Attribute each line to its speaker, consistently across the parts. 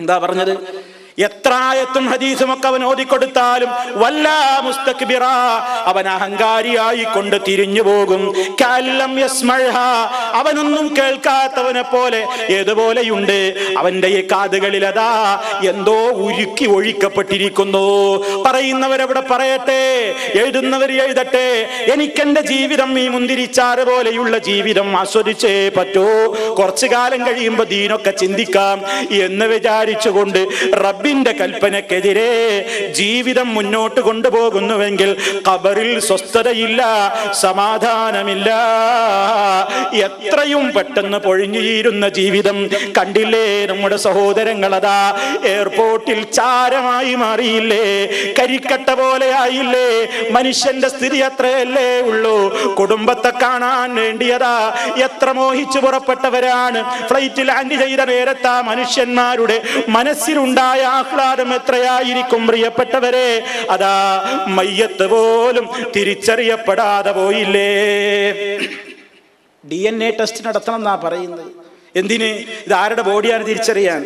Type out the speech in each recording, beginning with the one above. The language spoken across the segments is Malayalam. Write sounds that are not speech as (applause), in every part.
Speaker 1: എന്താ പറഞ്ഞത്? എത്ര ആയത്തും ഹദീസും ഒക്കെ അവൻ ഓതിക്കൊടുത്താലും വല്ല മുസ്തക്ബിറ അവൻ അഹങ്കാരിയായി കൊണ്ട് തിരിഞ്ഞു പോകും. അവനൊന്നും കേൾക്കാത്തവനെ പോലെ ഏതുപോലെയുണ്ട്? അവന്റെ ഈ കാതുകളിൽ അതാ എന്തോ ഉരുക്കി ഒഴിക്കപ്പെട്ടിരിക്കുന്നു. പറയുന്നവരവിടെ പറയട്ടെ എഴുതുന്നവർ എഴുതട്ടെ എനിക്കെന്റെ ജീവിതം ഈ മുന്തിരിച്ചാറ് പോലെയുള്ള ജീവിതം ആസ്വദിച്ചേ പറ്റൂ. കുറച്ചു കാലം കഴിയുമ്പോ ദീനൊക്കെ ചിന്തിക്കാം എന്ന് വിചാരിച്ചുകൊണ്ട് റബ്ബിന്റെ കൽപ്പനക്കെതിരെ ജീവിതം മുന്നോട്ട് കൊണ്ടുപോകുന്നുവെങ്കിൽ ഖബറിൽ സ്വസ്ഥതയില്ല സമാധാനമില്ല. എത്രയും പെട്ടെന്ന് പൊഴിഞ്ഞുചീരുന്ന ജീവിതം കണ്ടില്ലേ നമ്മുടെ സഹോദരങ്ങളതാ? എയർപോർട്ടിൽ ചാരമായി മാറിയില്ലേ? കരിക്കട്ട പോലെ ആയില്ലേ? മനുഷ്യന്റെ സ്ഥിതി അത്രയല്ലേ ഉള്ളൂ. കുടുംബത്തെ കാണാൻ വേണ്ടിയതാ. എത്ര മോഹിച്ചു പുറപ്പെട്ടവരാണ്. ഫ്ലൈറ്റ് ലാൻഡ് ചെയ്ത നേരത്താ മനുഷ്യന്മാരുടെ മനസ്സിലുണ്ടായ ആഹ്ലാദം എത്രയായിരിക്കും പ്രിയപ്പെട്ടവരെ? അതാ മയ്യത്ത് പോലും തിരിച്ചറിയപ്പെടാതെ പോയില്ലേ? ഡി എൻ എ ടെസ്റ്റ് നടത്തണം എന്നാ പറയുന്നത്. എന്തിന്? ഇത് ആരുടെ ബോഡിയാണ് തിരിച്ചറിയാൻ?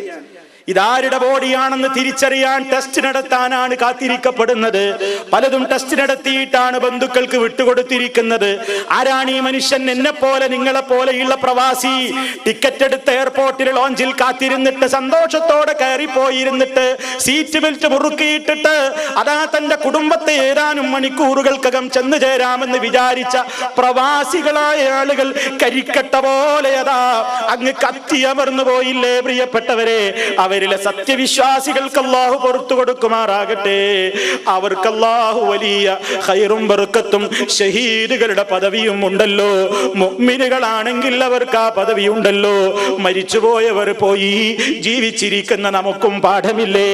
Speaker 1: ഇതാരുടെ ബോഡിയാണെന്ന് തിരിച്ചറിയാൻ ടെസ്റ്റ് നടത്താനാണ് കാത്തിരിക്കപ്പെടുന്നത്. പലതും ടെസ്റ്റ് നടത്തിയിട്ടാണ് ബന്ധുക്കൾക്ക് വിട്ടുകൊടുത്തിരിക്കുന്നത്. ആരാണ് ഈ മനുഷ്യൻ? എന്നെ പോലെ നിങ്ങളെ പോലെയുള്ള പ്രവാസി ടിക്കറ്റ് എടുത്ത് എയർപോർട്ടിൽ ലോഞ്ചിൽ കാത്തിരുന്നിട്ട് സന്തോഷത്തോടെ കയറിപ്പോയിരുന്നിട്ട് സീറ്റ് ബെൽറ്റ് മുറുക്കിയിട്ടിട്ട് അതാ തന്റെ കുടുംബത്തെ ഏതാനും മണിക്കൂറുകൾക്കകം ചെന്നു ചേരാമെന്ന് വിചാരിച്ച പ്രവാസികളായ ആളുകൾ കരിക്കട്ട പോലെ അതാ അങ്ങ് കത്തിയമർന്നു പോയില്ലേ പ്രിയപ്പെട്ടവരെ? അവരിലെ സത്യവിശ്വാസികൾക്ക് അള്ളാഹു പുറത്തു കൊടുക്കുമാറാകട്ടെ. അവർക്ക് അള്ളാഹു വലിയ ഹൈറും ബറുക്കത്തും ഷഹീദുകളുടെ പദവിയും ഉണ്ടല്ലോ. മുഅ്മിനുകളാണെങ്കിൽ അവർക്ക് ആ പദവി ഉണ്ടല്ലോ. മരിച്ചുപോയവർ പോയി ജീവിച്ചിരിക്കുന്ന നമുക്കും പാഠമില്ലേ?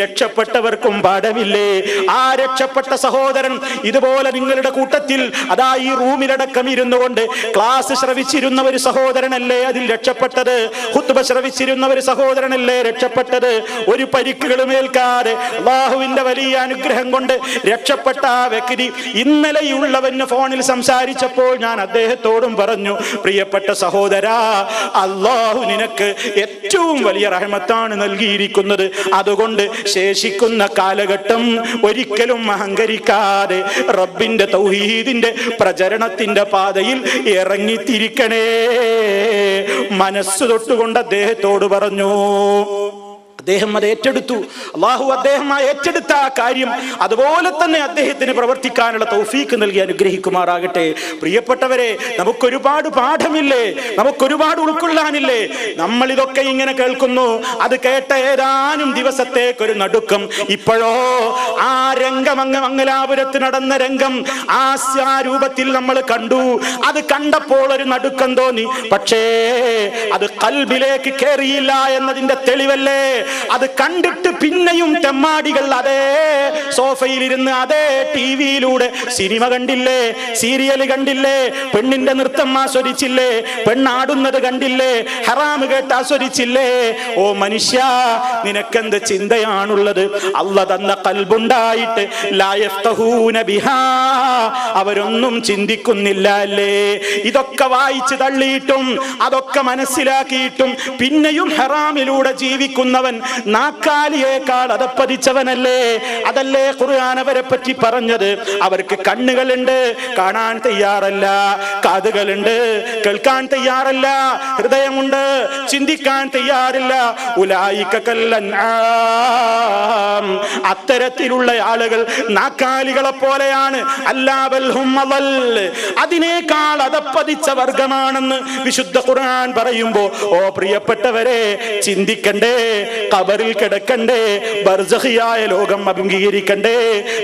Speaker 1: രക്ഷപ്പെട്ടവർക്കും പാഠമില്ലേ? ആ രക്ഷപ്പെട്ട സഹോദരൻ ഇതുപോലെ നിങ്ങളുടെ കൂട്ടത്തിൽ അതാ ഈ റൂമിലടക്കം ഇരുന്നു കൊണ്ട് ക്ലാസ് ശ്രവിച്ചിരുന്ന ഒരു സഹോദരനല്ലേ അതിൽ രക്ഷപ്പെട്ടത്? ഹുത്തുബ ശ്രവിച്ചിരുന്ന ഒരു സഹോദരനല്ലേ രക്ഷപ്പെട്ടത് ഒരു പരിക്കുകളും ഏൽക്കാതെ അള്ളാഹുവിന്റെ വലിയ അനുഗ്രഹം കൊണ്ട് രക്ഷപ്പെട്ട ആ വ്യക്തി ഇന്നലെയുള്ളവന് ഫോണിൽ സംസാരിച്ചപ്പോൾ ഞാൻ അദ്ദേഹത്തോടും പറഞ്ഞു പ്രിയപ്പെട്ട സഹോദരാ അള്ളാഹു നിനക്ക് ഏറ്റവും വലിയ റഹമത്താണ് നൽകിയിരിക്കുന്നത്. അതുകൊണ്ട് ശേഷിക്കുന്ന കാലഘട്ടം ഒരിക്കലും അഹങ്കരിക്കാതെ റബ്ബിന്റെ തൗഹീദിന്റെ പ്രചരണത്തിന്റെ പാതയിൽ ഇറങ്ങിത്തിരിക്കണേ. മനസ്സ് തൊട്ടുകൊണ്ട് അദ്ദേഹത്തോട് പറഞ്ഞു അദ്ദേഹം അത് ഏറ്റെടുത്തു. അള്ളാഹു അദ്ദേഹം ആ ഏറ്റെടുത്ത ആ കാര്യം അതുപോലെ തന്നെ അദ്ദേഹത്തിന് പ്രവർത്തിക്കാനുള്ള തൗഫീക്ക് നൽകി അനുഗ്രഹിക്കുമാറാകട്ടെ. പ്രിയപ്പെട്ടവരെ നമുക്കൊരുപാട് പാഠമില്ലേ? നമുക്കൊരുപാട് ഉൾക്കൊള്ളാനില്ലേ? നമ്മൾ ഇതൊക്കെ ഇങ്ങനെ കേൾക്കുന്നു. അത് കേട്ട ഏതാനും ദിവസത്തേക്കൊരു നടുക്കം. ഇപ്പോഴോ ആ രംഗം അങ്ങ് മംഗലാപുരത്ത് നടന്ന രംഗം ആ രൂപത്തിൽ നമ്മൾ കണ്ടു. അത് കണ്ടപ്പോൾ ഒരു നടുക്കം തോന്നി. പക്ഷേ അത് കൽബിലേക്ക് കയറിയില്ല എന്നതിന്റെ തെളിവല്ലേ? അത് കണ്ടിട്ട് പിന്നെയും തെമ്മാടികൾ അതേ സോഫയിലിരുന്ന് അതേ ടി വിയിലൂടെ സിനിമ കണ്ടില്ലേ? സീരിയൽ കണ്ടില്ലേ? പെണ്ണിന്റെ നൃത്തം ആസ്വദിച്ചില്ലേ? പെണ്ണാടുന്നത് കണ്ടില്ലേ? ഹറാമ് കേട്ട് ആസ്വദിച്ചില്ലേ? ഓ മനുഷ്യ നിനക്കെന്ത് ചിന്തയാണുള്ളത്? അല്ല തന്ന കൽബുണ്ടായിട്ട് ബിഹാ. അവരൊന്നും ചിന്തിക്കുന്നില്ല അല്ലേ? ഇതൊക്കെ വായിച്ചു തള്ളിയിട്ടും അതൊക്കെ മനസ്സിലാക്കിയിട്ടും പിന്നെയും ഹറാമിലൂടെ ജീവിക്കുന്നവൻ നാക്കാലിയേക്കാൾ അതപ്പതിച്ചവനല്ലേ അതല്ലേ ഖുർആൻ അവരെ പറ്റി പറഞ്ഞത്? അവർക്ക് കണ്ണുകളുണ്ട് കാണാൻ തയ്യാറല്ല കാതുകളുണ്ട് കേൾക്കാൻ തയ്യാറല്ല ഹൃദയമുണ്ട് ചിന്തിക്കാൻ തയ്യാറില്ല. ഉലായിക്കല്ലൻ അത്തരത്തിലുള്ള ആളുകൾ നാക്കാലികളെ പോലെയാണ്. അതിനേക്കാൾ അതപ്പതിച്ച വർഗമാണെന്ന് വിശുദ്ധ ഖുർആൻ പറയുമ്പോ ഓ പ്രിയപ്പെട്ടവരെ ചിന്തിക്കണ്ടേ കബറിൽ കിടക്കണ്ടേ ബർസഹിയായ ലോകം അഭിമുഖീകരിക്കണ്ടേ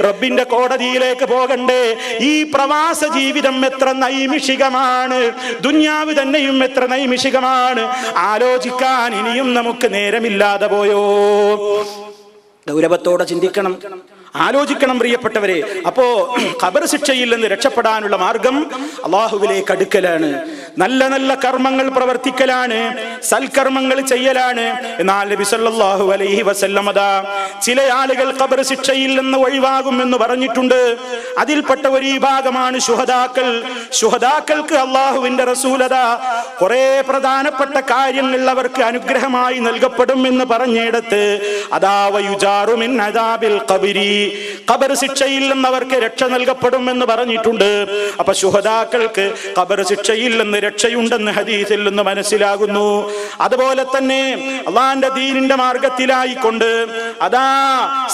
Speaker 1: റബ്ബിന്റെ കോടതിയിലേക്ക് പോകണ്ടേ ഈ പ്രവാസ ജീവിതം എത്ര നൈമിഷികമാണ് ദുന്യാവ് തന്നെയും എത്ര നൈമിഷികമാണ് ആലോചിക്കാൻ ഇനിയും നമുക്ക് നേരമില്ലാതെ പോയോ? ഗൗരവത്തോടെ ചിന്തിക്കണം. ആലോചിക്കണം പ്രിയപ്പെട്ടവരെ. അപ്പോ ഖബർ ശിക്ഷയിൽ നിന്ന് രക്ഷപ്പെടാനുള്ള മാർഗം അള്ളാഹുവിലേക്ക് അടുക്കലാണ്. നല്ല നല്ല കർമ്മങ്ങൾ പ്രവർത്തിക്കലാണ്. സൽക്കർമ്മങ്ങൾ ചെയ്യലാണ്. എന്നാൽ നബി സല്ലല്ലാഹു അലൈഹി വസല്ലം ചില ആളുകൾ ഖബർ ശിക്ഷയിൽ നിന്ന് ഒഴിവാകും എന്ന് പറഞ്ഞിട്ടുണ്ട്. അതിൽപ്പെട്ട ഒരു വിഭാഗമാണ് ശുഹദാക്കൾ. ശുഹദാക്കൾക്ക് അള്ളാഹുവിന്റെ റസൂലത കുറെ പ്രധാനപ്പെട്ട കാര്യങ്ങൾ അവർക്ക് അനുഗ്രഹമായി നൽകപ്പെടും എന്ന് പറഞ്ഞിടത്ത് അതാവയുജാറുമിൻ അദാബിൽ ഖബരി. ഖബർ ശിക്ഷയിൽ നിന്ന് അവർക്ക് രക്ഷ നൽകപ്പെടും എന്ന് പറഞ്ഞിട്ടുണ്ട്. അപ്പൊ ശുഹദാക്കൾക്ക് ഖബർ ശിക്ഷയിൽ നിന്ന് രക്ഷയുണ്ടെന്ന് ഹദീസിൽ നിന്ന് മനസ്സിലാകുന്നു. അതുപോലെ തന്നെ അള്ളാന്റെ ദീനിന്റെ മാർഗത്തിലായിക്കൊണ്ട് അതാ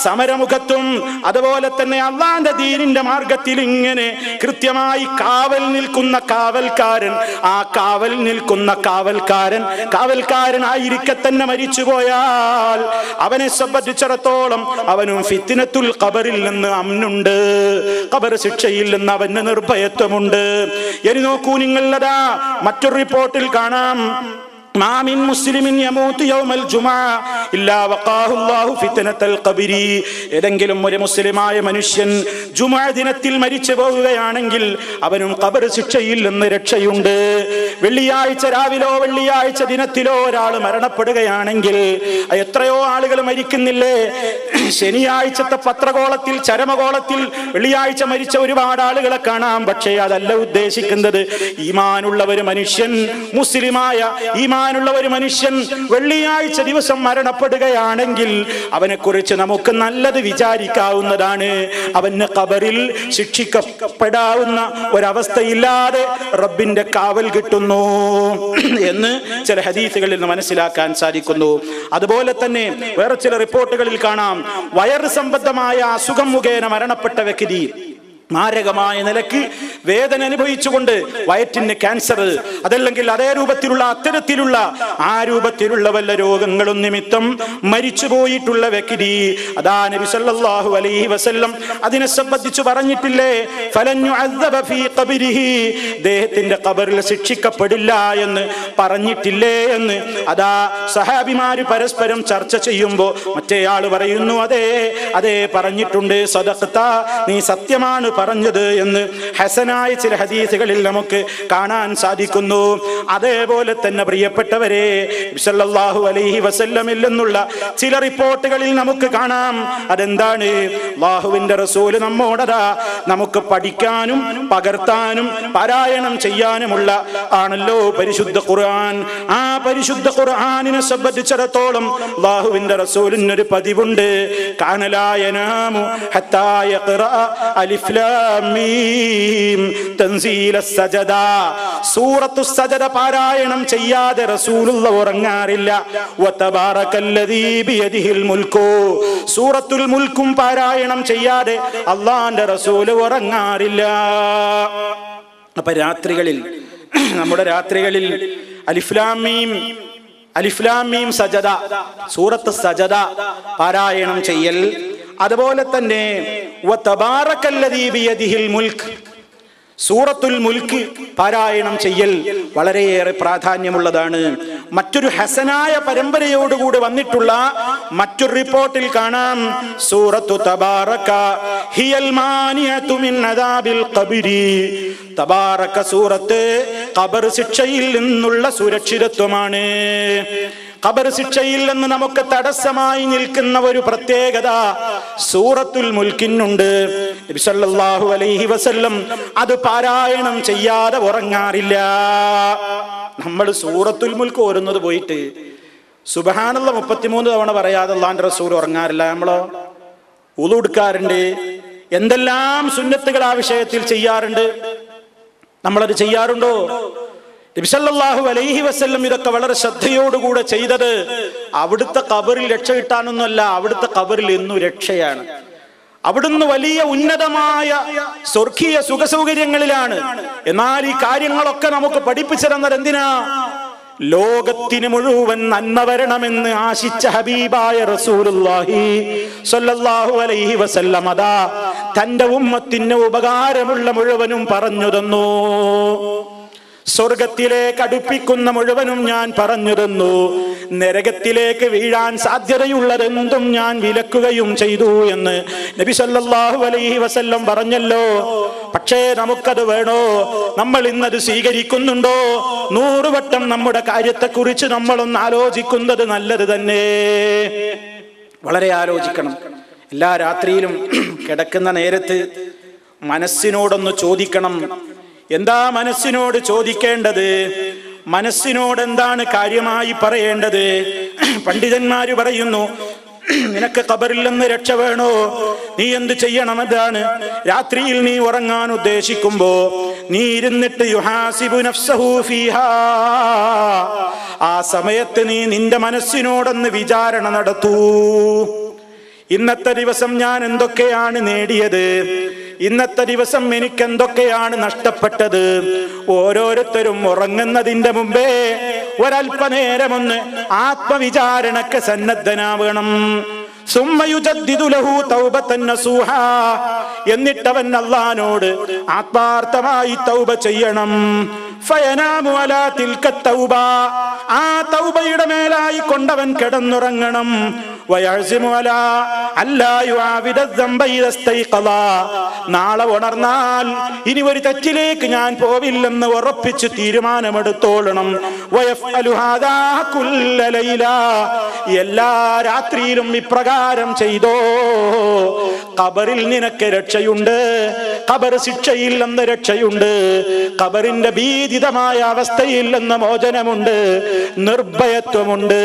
Speaker 1: സമരമുഖത്തും അതുപോലെ തന്നെ അള്ളാന്റെ ദീനിന്റെ മാർഗത്തിൽ ഇങ്ങനെ കൃത്യമായി കാവൽ നിൽക്കുന്ന കാവൽക്കാരൻ ആ കാവൽ നിൽക്കുന്ന കാവൽക്കാരൻ കാവൽക്കാരനായിരിക്കെ തന്നെ മരിച്ചുപോയാൽ അവനെ സംബന്ധിച്ചിടത്തോളം അവനും ഫിത്തിനത്തുൽ ഖബറിൽ നിന്ന് അമ്നുണ്ട്. ഖബർ ശിക്ഷയിൽ നിന്ന് അവന് നിർഭയത്വമുണ്ട്. ഇനി നോക്കൂ നിങ്ങളതാ മറ്റൊരു റിപ്പോർട്ടിൽ കാണാം. ما من مسلم يموت يوم الجمعة إلا وقاه الله فتنة القبر ഏതെങ്കിലും ഒരു മുസ്ലിമായ മനുഷ്യൻ ജുമാ ദിനത്തിൽ മരിച്ചു പോവുകയാണെങ്കിൽ അവനും ഖബർ ശിക്ഷയിൽ നിന്ന് രക്ഷയുണ്ട് വെള്ളിയാഴ്ച രാവിലോ വെള്ളിയാഴ്ച ദിനത്തിലോ ഒരാൾ മരണപ്പെടുകയാണെങ്കിൽ എത്രയോ ആളുകൾ മരിക്കുന്നില്ലേ ശനിയാഴ്ചത്തെ പത്രകോളത്തിൽ ചരമകോളത്തിൽ വെള്ളിയാഴ്ച മരിച്ച ഒരുപാട് ആളുകളെ കാണാം പക്ഷേ അതല്ല ഉദ്ദേശിക്കുന്നത് ഈമാനുള്ള ഒരു മനുഷ്യൻ മുസ്ലിമായ ഈമാനുള്ള ഒരു മനുഷ്യൻ വെള്ളിയാഴ്ച ദിവസം മരണപ്പെടുകയാണെങ്കിൽ അവനെ കുറിച്ച് നമുക്ക് നല്ലത് വിചാരിക്കാവുന്നതാണ്. അവന് കബറിൽ ശിക്ഷിക്കപ്പെടാവുന്ന ഒരവസ്ഥയില്ലാതെ റബ്ബിന്റെ കാവൽ കിട്ടുന്നു എന്ന് ചില ഹദീസുകളിൽ നിന്ന് മനസ്സിലാക്കാൻ സാധിക്കുന്നു. അതുപോലെ തന്നെ വേറെ ചില റിപ്പോർട്ടുകളിൽ കാണാം. വയറ് സംബന്ധമായ അസുഖം മുഖേന മരണപ്പെട്ട വ്യക്തി മാരകമായ നിലയ്ക്ക് വേദന അനുഭവിച്ചുകൊണ്ട് വയറ്റിന് ക്യാൻസർ അതല്ലെങ്കിൽ അതേ രൂപത്തിലുള്ള അത്തരത്തിലുള്ള ആ രൂപത്തിലുള്ള വല്ല രോഗങ്ങളും നിമിത്തം മരിച്ചുപോയിട്ടുള്ള വ്യക്തി. അതാ നബി സല്ലല്ലാഹു അലൈഹി വസല്ലം അതിനെ സംബന്ധിച്ച് പറഞ്ഞിട്ടില്ലേ? ഫലഞ്ഞു ഫീ ഖബരിഹി ദേഹത്തിന്റെ ഖബറിൽ ശിക്ഷിക്കപ്പെടില്ല എന്ന് പറഞ്ഞിട്ടില്ലേ എന്ന്. അതാ സഹാബിമാര് പരസ്പരം ചർച്ച ചെയ്യുമ്പോൾ മറ്റേയാൾ പറയുന്നു അതെ അതെ പറഞ്ഞിട്ടുണ്ട് സദത്ത നീ സത്യമാണ് പറഞ്ഞത് എന്ന് ഹസനായ ചില ഹദീസുകളിൽ നമുക്ക് കാണാൻ സാധിക്കുന്നു. അതേപോലെ തന്നെ പ്രിയപ്പെട്ടവരെ സല്ലല്ലാഹു അലൈഹി വസല്ലമിൽ നിന്നുള്ള ചില റിപ്പോർട്ടുകളിൽ നമുക്ക് കാണാം. അതെന്താണ്? അള്ളാഹുവിന്റെ റസൂൽ നമ്മോടതാ നമുക്ക് പഠിക്കാനും പകർത്താനും പാരായണം ചെയ്യാനുമുള്ള ആണല്ലോ പരിശുദ്ധ ഖുർആൻ. ആ പരിശുദ്ധ ഖുർആനിനെ സംബന്ധിച്ചിടത്തോളം അള്ളാഹുവിന്റെ റസൂലിനൊരു പതിവുണ്ട്. കാനലായനാമു ഹത്തായ അലിഫ് സൂറത്തു സജദ പാരായണം ചെയ്യാതെ റസൂലുള്ള ഉറങ്ങാറില്ല. സൂറത്തുൽ മുൽക്കും പാരായണം ചെയ്യാതെ അള്ളാന്റെ റസൂൽ ഉറങ്ങാറില്ല. അപ്പൊ രാത്രികളിൽ നമ്മുടെ രാത്രികളിൽ അലിഫ്ലാമീം അലിഫ്ലാമീം സജദ സൂറത്ത് സജദ പാരായണം ചെയ്യൽ. അതുപോലെ തന്നെ സൂറത്തുൽ മുൽക്ക് പാരായണം ചെയ്യൽ വളരെയേറെ പ്രാധാന്യമുള്ളതാണ്. മറ്റൊരു ഹസനായ പരമ്പരയോടുകൂടി വന്നിട്ടുള്ള മറ്റൊരു റിപ്പോർട്ടിൽ കാണാം. സൂറത്തു തബാറക ഹിയൽ മാനിയതു മിൻ അദാബിൽ ഖബരി. തബാറക സൂറത്ത് ഖബർ ശിക്ഷയിൽ നിന്നുള്ള സുരക്ഷിതത്വമാണ്. ഖബർ ശിക്ഷയിൽ നിന്ന് നമുക്ക് തടസ്സമായി നിൽക്കുന്ന ഒരു പ്രത്യേകത സൂറത്തുൽ മുൽക്കിനുണ്ട് സല്ലല്ലാഹു അലൈഹി വസല്ലം അത് പാരായണം ചെയ്യാതെ ഉറങ്ങാറില്ല. നമ്മൾ സൂറത്തുൽ മുൽക്ക് ഓരുന്നത് പോയിട്ട് സുബഹാനുള്ള മുപ്പത്തിമൂന്ന് തവണ പറയാതെ അള്ളാന്റെ റസൂൽ ഉറങ്ങാറില്ല. നമ്മളോ? ഉളുടുക്കാറുണ്ട് എന്തെല്ലാം സുന്നത്തുകൾ ആ വിഷയത്തിൽ ചെയ്യാറുണ്ട്? നമ്മളത് ചെയ്യാറുണ്ടോ? നബിസല്ലാഹു അലൈഹി വസ്ല്ലം ഇതൊക്കെ വളരെ ശ്രദ്ധയോടുകൂടെ ചെയ്തത് അവിടുത്തെ കബറിൽ രക്ഷ കിട്ടാനൊന്നുമല്ല അവിടുത്തെ കബറിൽ എന്നു രക്ഷയാണ്. അവിടുന്ന് വലിയ ഉന്നതമായ സ്വർഗീയ സുഖസൗകര്യങ്ങളിലാണ്. എന്നാൽ ഈ കാര്യങ്ങളൊക്കെ നമുക്ക് പഠിപ്പിച്ചു തന്നത് എന്തിനാ? ലോകത്തിന് മുഴുവൻ നന്മ വരണമെന്ന് ആശിച്ച ഹബീബായ റസൂലുള്ളാഹി സ്വല്ലല്ലാഹു അലൈഹി വസല്ലം അതാ തന്റെ ഉമ്മത്തിന് ഉപകാരമുള്ള മുഴുവനും പറഞ്ഞു തന്നു. സ്വർഗത്തിലേക്ക് അടുപ്പിക്കുന്ന മുഴുവനും ഞാൻ പറഞ്ഞിരുന്നു നരകത്തിലേക്ക് വീഴാൻ സാധ്യതയുള്ളതെന്തും ഞാൻ വിലക്കുകയും ചെയ്തു എന്ന് നബി സല്ലാഹു അലൈഹി വസല്ലം പറഞ്ഞല്ലോ. പക്ഷേ നമുക്കത് വേണോ? നമ്മൾ ഇന്നത് സ്വീകരിക്കുന്നുണ്ടോ? നൂറുവട്ടം നമ്മുടെ കാര്യത്തെക്കുറിച്ച് നമ്മളൊന്ന് ആലോചിക്കുന്നത് നല്ലത് തന്നെ. വളരെ ആലോചിക്കണം. എല്ലാ രാത്രിയിലും കിടക്കുന്ന നേരത്ത് മനസ്സിനോടൊന്ന് ചോദിക്കണം. എന്താ മനസ്സിനോട് ചോദിക്കേണ്ടത്? മനസ്സിനോട് എന്താണ് കാര്യമായി പറയേണ്ടത്? പണ്ഡിതന്മാര് പറയുന്നു നിനക്ക് കബറിൽ നിന്ന് രക്ഷ വേണോ? നീ എന്ത് ചെയ്യണം അതാണ്? രാത്രിയിൽ നീ ഉറങ്ങാൻ ഉദ്ദേശിക്കുമ്പോ നീ ഇരുന്നിട്ട് യുഹാസിബു ആ സമയത്ത് നീ നിന്റെ മനസ്സിനോടൊന്ന് വിചാരണ നടത്തൂ. ഇന്നത്തെ ദിവസം ഞാൻ എന്തൊക്കെയാണ് നേടിയത്? ഇന്നത്തെ ദിവസം എനിക്ക് എന്തൊക്കെയാണ് നഷ്ടപ്പെട്ടത് ഓരോരുത്തരും ഉറങ്ങുന്നതിന്റെ മുമ്പേ ഒരല്പനേരമൊന്ന് ആത്മവിചാരണക്ക് സന്നദ്ധനാവണം. എന്നിട്ടവൻ അള്ളഹാനോട് ആത്മാർത്ഥമായി തൗബ ചെയ്യണം. ആ തൗബയുടെ മേലായി കൊണ്ടവൻ കിടന്നുറങ്ങണം നാളെ ഉണർന്നാൽ ഇനി ഒരു തെറ്റിലേക്ക് ഞാൻ പോവില്ലെന്ന് ഉറപ്പിച്ച് തീരുമാനമെടുത്തോളണം. എല്ലാ രാത്രിയിലും ഇപ്രകാരം ചെയ്തോ. കബറിൽ നിനക്ക് രക്ഷയുണ്ട്. കബർ ശിക്ഷയിൽ നിന്ന് രക്ഷയുണ്ട്. കബറിന്റെ ഭീതിതമായ അവസ്ഥയിൽ നിന്ന് മോചനമുണ്ട്. നിർഭയത്വമുണ്ട്.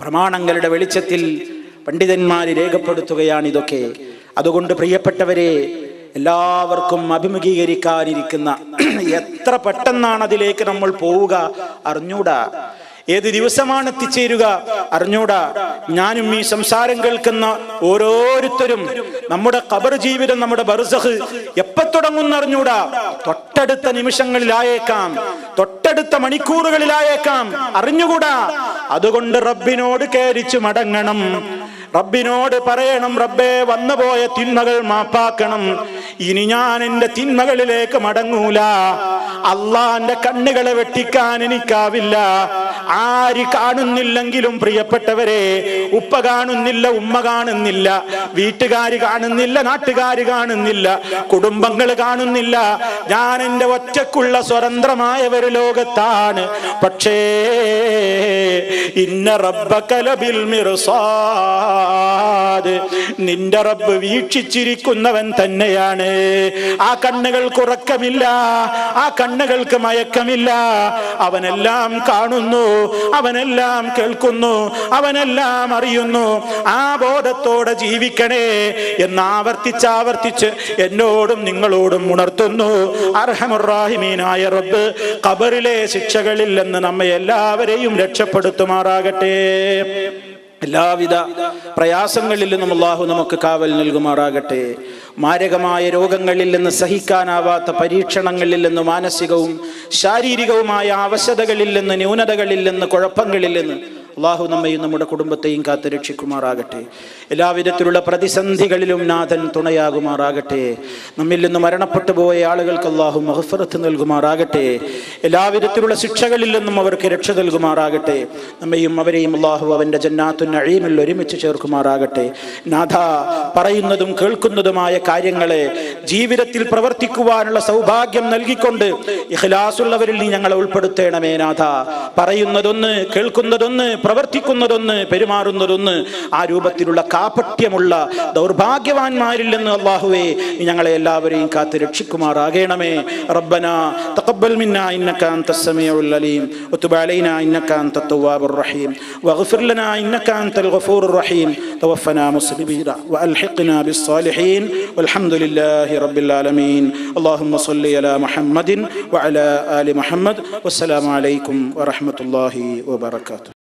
Speaker 1: പ്രമാണങ്ങളുടെ വെളിച്ചത്തിൽ പണ്ഡിതന്മാർ രേഖപ്പെടുത്തുകയാണ് ഇതൊക്കെ. അതുകൊണ്ട് പ്രിയപ്പെട്ടവരെ എല്ലാവർക്കും അഭിമുഖീകരിക്കാനിരിക്കുന്ന (clears throat) എത്ര പെട്ടെന്നാണ് അതിലേക്ക് നമ്മൾ പോവുക അറിഞ്ഞൂടാ. ഏത് ദിവസമാണ് എത്തിച്ചേരുക? അറിഞ്ഞൂടാ. ഞാനും ഈ സംസാരം കേൾക്കുന്ന ഓരോരുത്തരും നമ്മുടെ കബർ ജീവിതം നമ്മുടെ ബർസഹ് എപ്പ തുടങ്ങുന്ന അറിഞ്ഞൂടാ തൊട്ടടുത്ത നിമിഷങ്ങളിലായേക്കാം. തൊട്ടടുത്ത മണിക്കൂറുകളിലായേക്കാം. അറിഞ്ഞുകൂടാ. അതുകൊണ്ട് റബ്ബിനോട് കേരിച്ചു മടങ്ങണം. റബ്ബിനോട് പറയണം റബ്ബേ വന്നുപോയ തിന്മകൾ മാപ്പാക്കണം. ഇനി ഞാൻ എന്റെ തിന്മകളിലേക്ക് മടങ്ങൂല. അള്ളാന്റെ കണ്ണുകളെ വെട്ടിക്കാൻ എനിക്കാവില്ല. ആര് കാണുന്നില്ലെങ്കിലും പ്രിയപ്പെട്ടവരെ ഉപ്പ കാണുന്നില്ല ഉമ്മ കാണുന്നില്ല വീട്ടുകാര് കാണുന്നില്ല നാട്ടുകാര് കാണുന്നില്ല കുടുംബങ്ങൾ കാണുന്നില്ല. ഞാൻ എന്റെ ഒറ്റക്കുള്ള സ്വതന്ത്രമായ ഒരു ലോകത്താണ്. പക്ഷേ ഇന്ന റബ്ബക്കലബിൽ നിന്റെ റബ്ബ് വീക്ഷിച്ചിരിക്കുന്നവൻ തന്നെയാണ്. ആ കണ്ണുകൾക്ക് ഉറക്കമില്ല ആ കണ്ണുകൾക്ക് മയക്കമില്ല. അവനെല്ലാം കാണുന്നു അവനെല്ലാം കേൾക്കുന്നു അവനെല്ലാം അറിയുന്നു. ആ ബോധത്തോടെ ജീവിക്കണേ എന്ന് ആവർത്തിച്ച് ആവർത്തിച്ച് എന്നോടും നിങ്ങളോടും ഉണർത്തുന്നു. അർഹമുറാഹിമീനായ റബ്ബ് ഖബറിലെ ശിക്ഷകളിൽ നിന്ന് നമ്മെ എല്ലാവരെയും രക്ഷപ്പെടുത്തുമാറാകട്ടെ. എല്ലാവിധ പ്രയാസങ്ങളിലും നിന്നും അള്ളാഹു നമുക്ക് കാവൽ നൽകുമാറാകട്ടെ. മാരകമായ രോഗങ്ങളിൽ നിന്ന് സഹിക്കാനാവാത്ത പരീക്ഷണങ്ങളിൽ നിന്ന് മാനസികവും ശാരീരികവുമായ അവശതകളിൽ നിന്ന് ന്യൂനതകളിൽ നിന്ന് കുഴപ്പങ്ങളിൽ നിന്ന് അള്ളാഹു നമ്മയും നമ്മുടെ കുടുംബത്തെയും കാത്ത് രക്ഷിക്കുമാറാകട്ടെ. എല്ലാവിധത്തിലുള്ള പ്രതിസന്ധികളിലും നാഥൻ തുണയാകുമാറാകട്ടെ. നമ്മിൽ നിന്ന് മരണപ്പെട്ടു പോയ ആളുകൾക്ക് അള്ളാഹു മഹഫറത്ത് നൽകുമാറാകട്ടെ. എല്ലാവിധത്തിലുള്ള ശിക്ഷകളിൽ നിന്നും അവർക്ക് രക്ഷ നൽകുമാറാകട്ടെ. നമ്മയും അവരെയും അള്ളാഹു അവന്റെ ജന്നാത്തു അഴിമിൽ ഒരുമിച്ച് ചേർക്കുമാറാകട്ടെ. നാഥ പറയുന്നതും കേൾക്കുന്നതുമായ കാര്യങ്ങളെ ജീവിതത്തിൽ പ്രവർത്തിക്കുവാനുള്ള സൗഭാഗ്യം നൽകിക്കൊണ്ട് ഇഖ്ലാസുള്ളവരിൽ നീ ഞങ്ങളെ ഉൾപ്പെടുത്തേണമേ നാഥ. പറയുന്നതൊന്ന് കേൾക്കുന്നതൊന്ന് പ്രവർത്തിക്കുന്നതൊന്ന് പെരുമാറുന്നതൊന്ന് ആ രൂപത്തിലുള്ള കാപട്യമുള്ള ദൗർഭാഗ്യവാന്മാരിൽ നിന്ന് അള്ളാഹുവേ നീ ഞങ്ങളെ എല്ലാവരെയും കാത്ത് രക്ഷിക്കുമാറാകണമേ റബ്ബന തഖബ്ബൽ മിന്നാ ഇന്നക അൻത സമീഉൽ അലീം വതുബ് അലൈനാ ഇന്നക അൻത തവ്വാബുർ റഹീം വഗ്ഫിർ ലനാ ഇന്നക അൻതൽ ഗഫൂറുർ റഹീം توفنا مسلمين والحقنا بالصالحين والحمد لله رب العالمين اللهم صل على محمد وعلى ال محمد والسلام عليكم ورحمه الله وبركاته